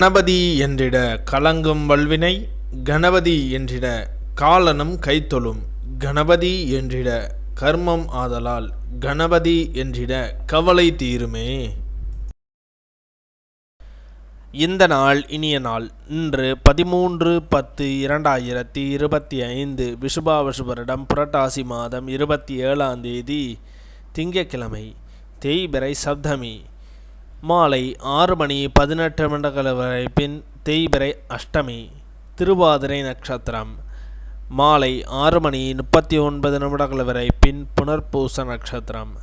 கணபதி என்றிட கலங்கும் வல்வினை கணபதி என்றிட காலனும் கைத்தொழும் கணபதி என்றிட கர்மம் ஆதலால் கணபதி என்றிட கவலை தீருமே. இந்த நாள் இனிய நாள். இன்று பதிமூன்று பத்து இரண்டாயிரத்தி இருபத்தி ஐந்து விஷுபாவசுபரிடம் புரட்டாசி மாதம் இருபத்தி ஏழாம் தேதி திங்கக்கிழமை தேய்பிறை சப்தமி. மாலை ஆறு மணி பதினெட்டு நிமிடங்கள் வரை பின் தேய்பிறை அஷ்டமி திருவாதிரை நட்சத்திரம். மாலை ஆறு மணி முப்பத்தி ஒன்பது நிமிடங்கள் வரை பின் புனர்பூச நட்சத்திரம்.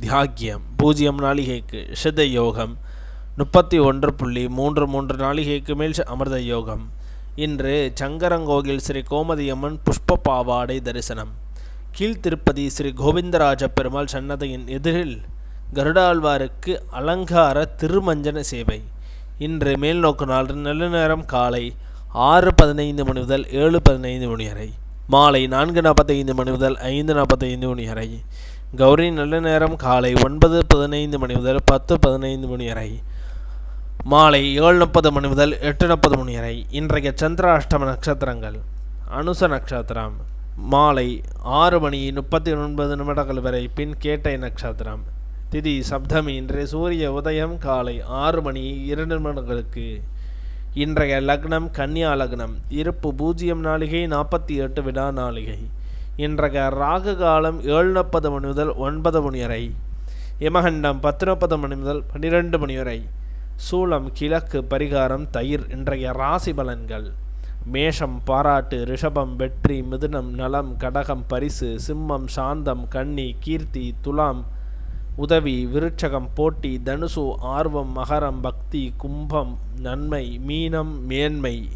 தியாகியம் பூஜ்ஜியம் நாளிகைக்கு சித யோகம். முப்பத்தி ஒன்று புள்ளி மூன்று மூன்று நாளிகைக்கு மேல் அமிர்த யோகம். இன்று சங்கரங்கோகில் ஸ்ரீ கோமதியம்மன் புஷ்ப பாவாடை தரிசனம். கீழ்த்திருப்பதி ஸ்ரீ கோவிந்தராஜ பெருமாள் சன்னதியின் எதிரில் கருடாழ்வாருக்கு அலங்கார திருமஞ்சன சேவை. இன்று மேல்நோக்கு நாள் நல்ல நேரம் காலை ஆறு பதினைந்து மணி முதல் ஏழு பதினைந்து மணி வரை. மாலை நான்கு நாற்பத்தைந்து மணி முதல் ஐந்து நாற்பத்தைந்து மணி வரை. கௌரி நல்ல நேரம் காலை ஒன்பது பதினைந்து மணி முதல் பத்து பதினைந்து மணி வரை. மாலை ஏழு முப்பது மணி முதல் எட்டு முப்பது மணி வரை. இன்றைய சந்திராஷ்டம நட்சத்திரங்கள். அனுச நட்சத்திரம். மாலை ஆறு மணி முப்பத்தி ஒன்பது நிமிடங்கள் வரை பின் கேட்டை நட்சத்திரம். திதி சப்தமி இன்றைய சூரிய உதயம் காலை ஆறு மணி இரண்டு மணிகளுக்கு. இன்றைய லக்னம் கன்னியா லக்னம் இருப்பு பூஜ்ஜியம் நாளிகை நாற்பத்தி எட்டு விடா நாளிகை. இன்றைய ராகு காலம் ஏழு முப்பது மணி முதல் ஒன்பது மணி வரை. யமகண்டம் பத்து முப்பது மணி முதல் பன்னிரெண்டு மணி வரை. சூளம் கிழக்கு பரிகாரம் தயிர் இன்றைய ராசி பலன்கள். மேஷம் பாராட்டு ரிஷபம் வெற்றி மிதுனம் நலம் கடகம் பரிசு சிம்மம் சாந்தம் கன்னி கீர்த்தி துலாம் உதவி விருட்சகம் போட்டி தனுசு ஆர்வம் மகரம் பக்தி கும்பம் நன்மை மீனம் மேன்மை.